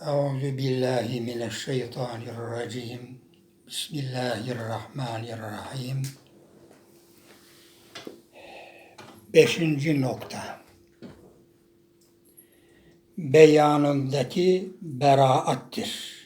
Euzu billahi mineşşeytanirracim. Bismillahirrahmanirrahim. Beşinci nokta. Beyanındaki beraattir.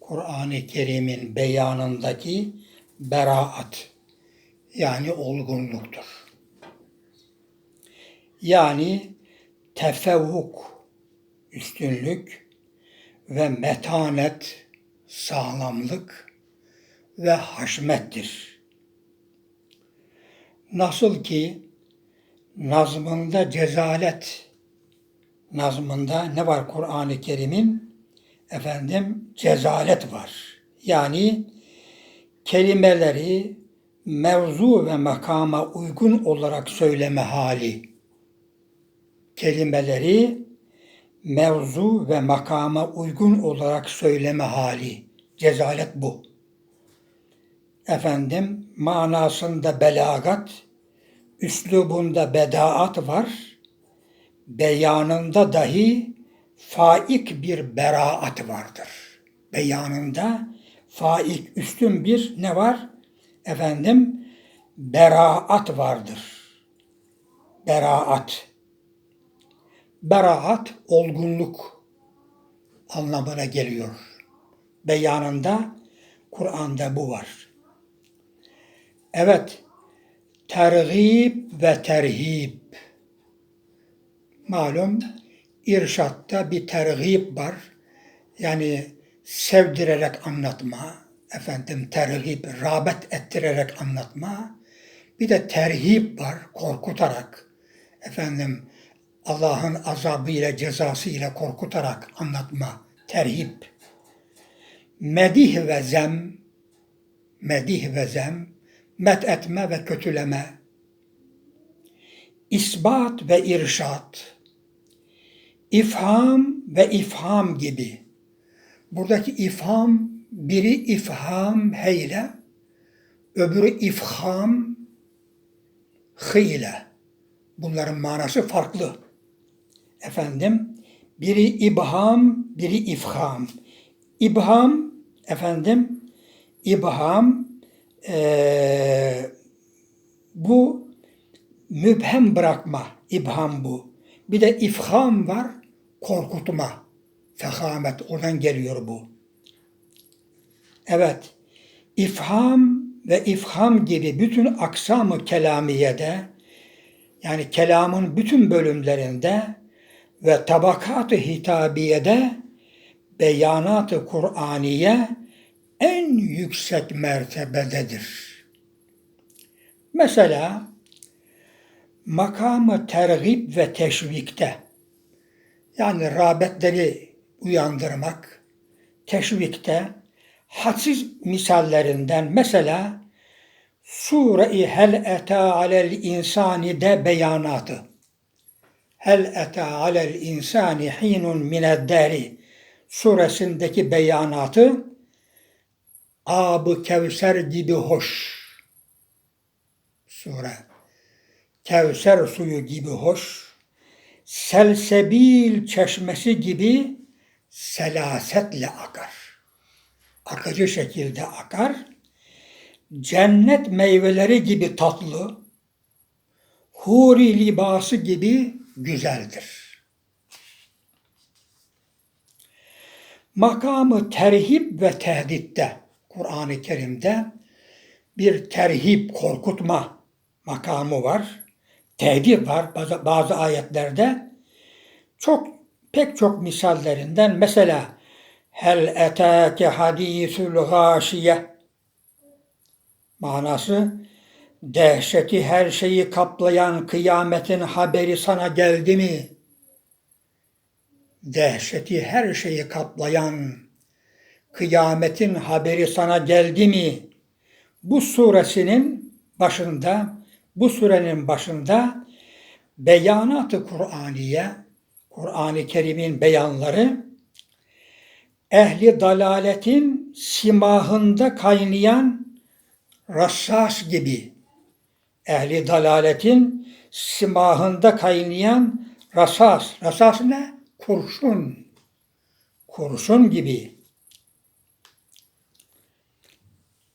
Kur'an-ı Kerim'in beyanındaki beraat yani olgunluktur. Yani tefevvuk, üstünlük ve metanet, sağlamlık ve haşmettir. Nasıl ki nazmında cezalet, nazmında ne var Kur'an-ı Kerim'in? Efendim cezalet var. Yani kelimeleri mevzu ve makama uygun olarak söyleme hali. Kelimeleri mevzu ve makama uygun olarak söyleme hali. Cezalet bu. Efendim manasında belagat, üslubunda bedaat var. Beyanında dahi faik bir beraat vardır. Beyanında faik üstün bir ne var? Efendim beraat vardır. Beraat. Beraat olgunluk anlamına geliyor. Beyanında Kur'an'da bu var. Evet, tergib ve terhib. Malum irşatta bir tergib var. Yani sevdirerek anlatma, efendim terhib, rağbet ettirerek anlatma. Bir de terhib var, korkutarak, efendim Allah'ın azabı ile cezası ile korkutarak anlatma, terhib. Medih ve zem, medih ve zem, met etme ve kötüleme, isbat ve irşat, ifham ve ifham gibi. Buradaki ifham biri ifham heyle, öbürü ifham hıyle. Bunların manası farklı. Efendim, biri ibham, biri ifham. İbham, efendim, ibham, ee, bu mübhem bırakma, ibham bu. Bir de ifham var, korkutma, fehamet, oradan geliyor bu. Evet, ifham ve ifham gibi bütün aksamı kelamiyede, yani kelamın bütün bölümlerinde ve tabakat-ı hitabiyede beyanat-ı Kur'aniye en yüksek mertebededir. Mesela makamı tergib ve teşvikte yani rağbetleri uyandırmak, teşvikte hadsiz misallerinden mesela Sure-i Hel Eta Alel İnsani de beyanatı. Hel Eta Alel İnsani Hinun Minedderi suresindeki beyanatı Abı Kevser gibi hoş. Sure. Kevser suyu gibi hoş. Selsebil çeşmesi gibi selasetle akar. Akıcı şekilde akar. Cennet meyveleri gibi tatlı, huri libası gibi güzeldir. Makamı terhip ve tehditte Kur'an-ı Kerim'de bir terhip, korkutma makamı var. Tehdit var bazı, bazı ayetlerde. Çok pek çok misallerinden mesela Hel etâke hadîsül gâşiye manası dehşeti her şeyi kaplayan kıyametin haberi sana geldi mi? Dehşeti her şeyi kaplayan kıyametin haberi sana geldi mi? Bu suresinin başında, bu surenin başında beyanat-ı Kur'aniye, Kur'an-ı Kerim'in beyanları, ehli dalaletin simahında kaynayan rassas gibi, ehli dalaletin simahında kaynayan rasas, rasas ne? Kurşun. Kurşun gibi.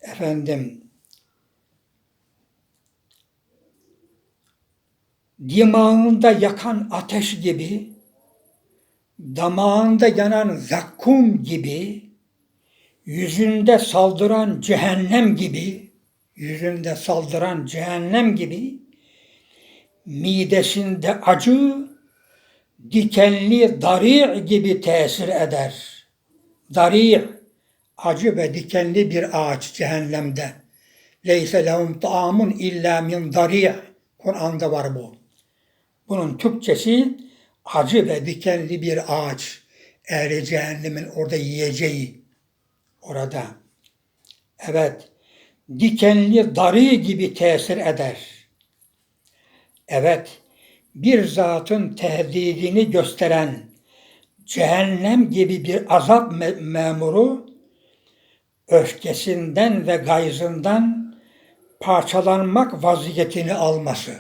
Efendim dimağında yakan ateş gibi damağında yanan zakkum gibi yüzünde saldıran cehennem gibi yüzünde saldıran cehennem gibi midesinde acı dikenli dari gibi tesir eder. Dari acı ve dikenli bir ağaç cehennemde. Leyse lehum taamun illa min dari. Kur'an'da var bu. Bunun Türkçesi acı ve dikenli bir ağaç. Ehli cehennemin orada yiyeceği. Orada. Evet. Dikenli dari gibi tesir eder. Evet. Bir zatın tehdidini gösteren cehennem gibi bir azap me- memuru öfkesinden ve gayzından parçalanmak vaziyetini alması.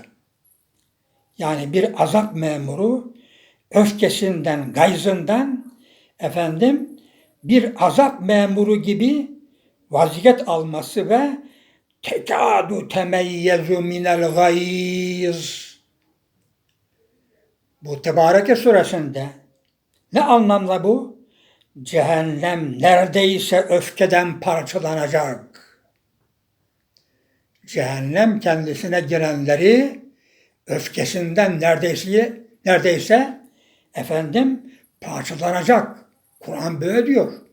Yani bir azap memuru öfkesinden, gayzından efendim bir azap memuru gibi vaziyet alması ve tekadu temeyyezu minel gayz. Bu Tebareke suresinde ne anlamda bu? Cehennem neredeyse öfkeden parçalanacak. Cehennem kendisine girenleri öfkesinden neredeyse neredeyse efendim parçalanacak. Kur'an böyle diyor.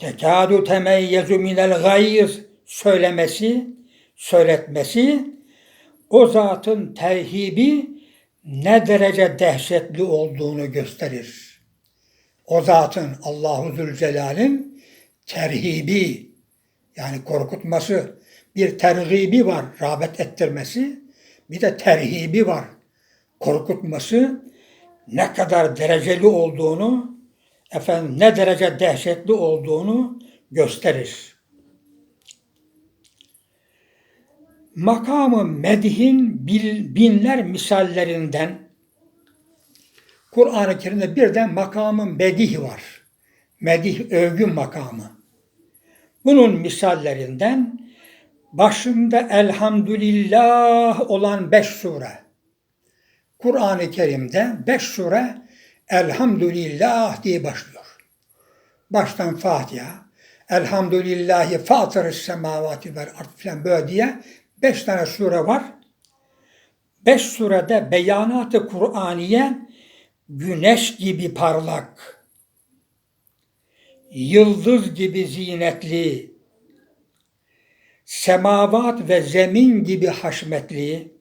Tekadu temeyyezu minel gayz söylemesi, söyletmesi o zatın terhibi ne derece dehşetli olduğunu gösterir. O zatın Allahu Zülcelal'in terhibi yani korkutması bir terhibi var, rağbet ettirmesi. Bir de terhibi var, korkutması ne kadar dereceli olduğunu, efendim ne derece dehşetli olduğunu gösterir. Makamı medihin binler misallerinden Kur'an-ı Kerim'de birden makamı medih var. Medih övgü makamı. Bunun misallerinden başında elhamdülillah olan beş sure. Kur'an-ı Kerim'de beş sure elhamdülillah diye başlıyor. Baştan Fatiha, elhamdülillahi fatırı semavati vel ard filan böyle diye beş tane sure var. Beş surede beyanat-ı Kur'aniye güneş gibi parlak, yıldız gibi zinetli, semavat ve zemin gibi haşmetli,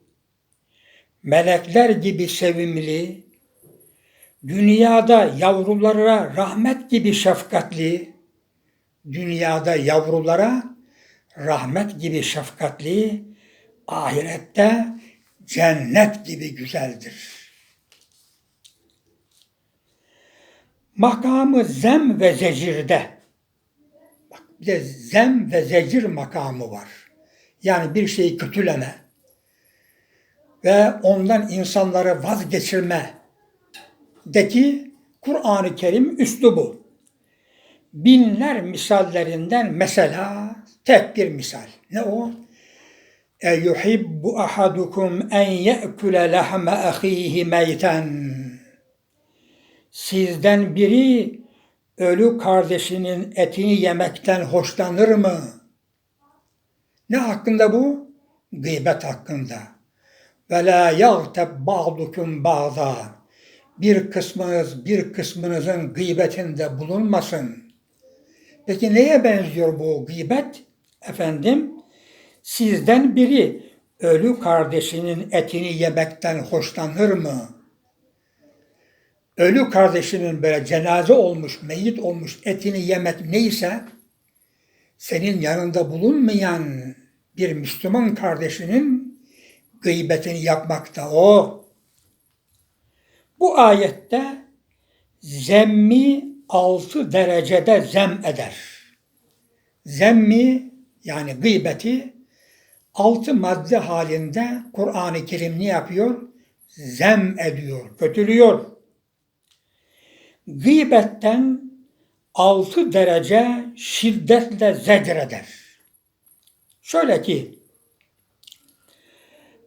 melekler gibi sevimli, dünyada yavrulara rahmet gibi şefkatli, dünyada yavrulara rahmet gibi şefkatli, ahirette cennet gibi güzeldir. Makamı zem ve zecirde, bak bir de zem ve zecir makamı var. Yani bir şeyi kötüleme ve ondan insanları vazgeçirme deki Kur'an-ı Kerim üslubu. Binler misallerinden mesela tek bir misal. Ne o? E yuhibbu ahadukum en ye'kule lahme ahihi meyten. Sizden biri ölü kardeşinin etini yemekten hoşlanır mı? Ne hakkında bu? Gıybet hakkında. Ve la yagteb ba'dukum ba'da. Bir kısmınız bir kısmınızın gıybetinde bulunmasın. Peki neye benziyor bu gıybet? Efendim, sizden biri ölü kardeşinin etini yemekten hoşlanır mı? Ölü kardeşinin böyle cenaze olmuş, meyit olmuş etini yemek neyse, senin yanında bulunmayan bir Müslüman kardeşinin gıybetini yapmakta o. Bu ayette zemmi altı derecede zem eder. Zemmi yani gıybeti altı madde halinde Kur'an-ı Kerim ne yapıyor? Zem ediyor, kötülüyor. gıybetten altı derece şiddetle zecreder. Şöyle ki,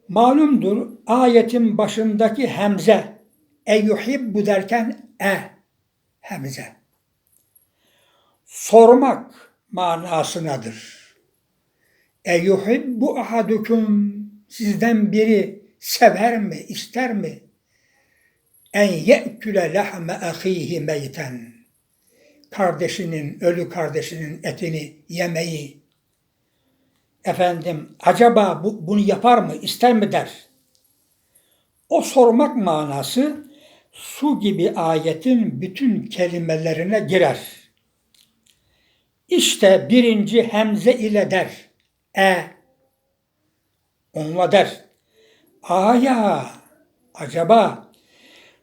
malumdur ayetin başındaki hemze, e yuhibbu derken e, hemze. Sormak manasınadır. E yuhibbu ahadukum sizden biri sever mi, ister mi? En ye'küle lahme ahihi meyten. Kardeşinin, ölü kardeşinin etini yemeyi. Efendim, acaba bu, bunu yapar mı, ister mi der. O sormak manası su gibi ayetin bütün kelimelerine girer. İşte birinci hemze ile der. E. Onunla der. Aya. Acaba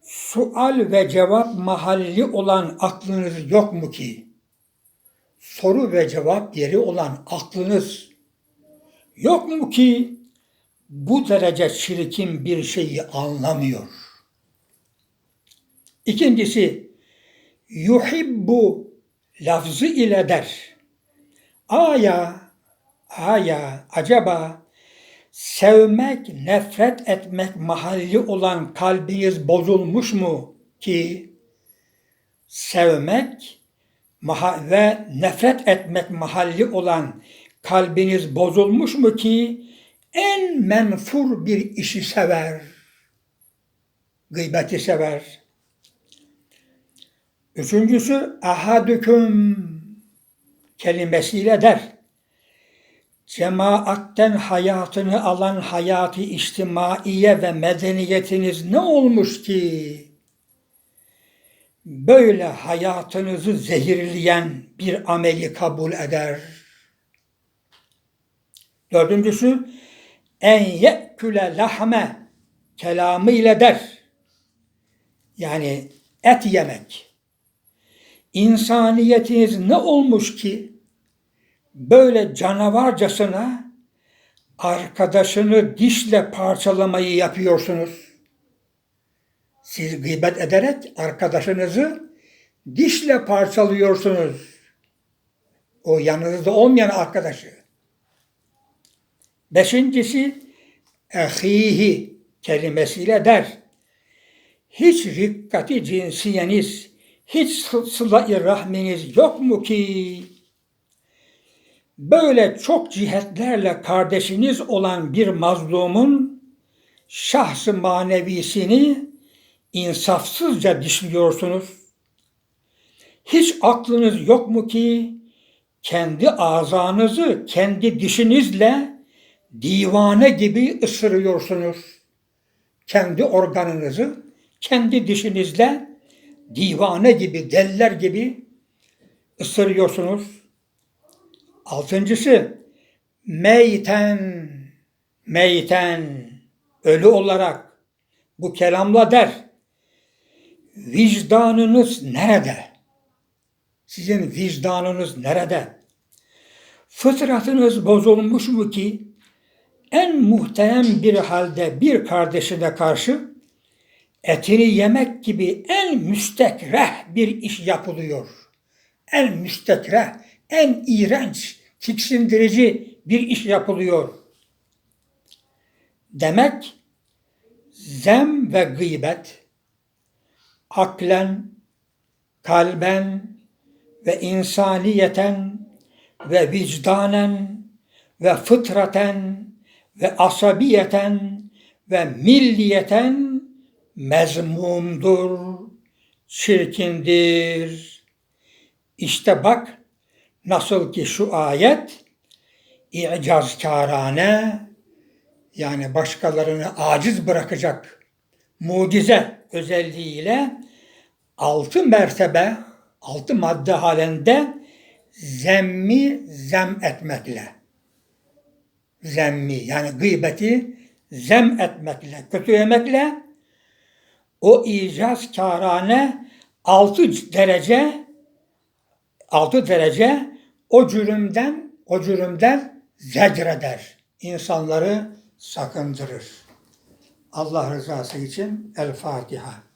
sual ve cevap mahalli olan aklınız yok mu ki? Soru ve cevap yeri olan aklınız yok mu ki bu derece çirkin bir şeyi anlamıyor? İkincisi, yuhibbu lafzı ile der. Aya, aya, acaba sevmek, nefret etmek mahalli olan kalbiniz bozulmuş mu ki sevmek ve nefret etmek mahalli olan kalbiniz bozulmuş mu ki en menfur bir işi sever, gıybeti sever. Üçüncüsü ahadüküm kelimesiyle der. Cemaatten hayatını alan hayatı içtimaiye ve medeniyetiniz ne olmuş ki? Böyle hayatınızı zehirleyen bir ameli kabul eder. Dördüncüsü, en ye'küle lahme kelamı ile der. Yani et yemek. İnsaniyetiniz ne olmuş ki böyle canavarcasına arkadaşını dişle parçalamayı yapıyorsunuz. Siz gıybet ederek arkadaşınızı dişle parçalıyorsunuz. O yanınızda olmayan arkadaşı. Beşincisi ehihi kelimesiyle der. Hiç rikkati cinsiyeniz, hiç sıla-i rahminiz yok mu ki böyle çok cihetlerle kardeşiniz olan bir mazlumun şahsı manevisini insafsızca dişliyorsunuz. Hiç aklınız yok mu ki kendi azanızı kendi dişinizle divane gibi ısırıyorsunuz. Kendi organınızı kendi dişinizle divane gibi, deller gibi ısırıyorsunuz. Altıncısı meyten, meyten, ölü olarak bu kelamla der. Vicdanınız nerede? Sizin vicdanınız nerede? Fıtratınız bozulmuş mu ki en muhterem bir halde bir kardeşine karşı etini yemek gibi en müstekreh bir iş yapılıyor. En müstekreh, en iğrenç, tiksindirici bir iş yapılıyor. Demek zem ve gıybet aklen, kalben ve insaniyeten ve vicdanen ve fıtraten ve asabiyeten ve milliyeten mezmumdur, çirkindir. İşte bak nasıl ki şu ayet icazkârane yani başkalarını aciz bırakacak mucize özelliğiyle altı mertebe, altı madde halinde zemmi zem etmekle. Zemmi yani gıybeti zem etmekle, kötülemekle o icaz kârane altı derece altı derece o cürümden o cürümden zecreder. insanları sakındırır. Allah rızası için El Fatiha.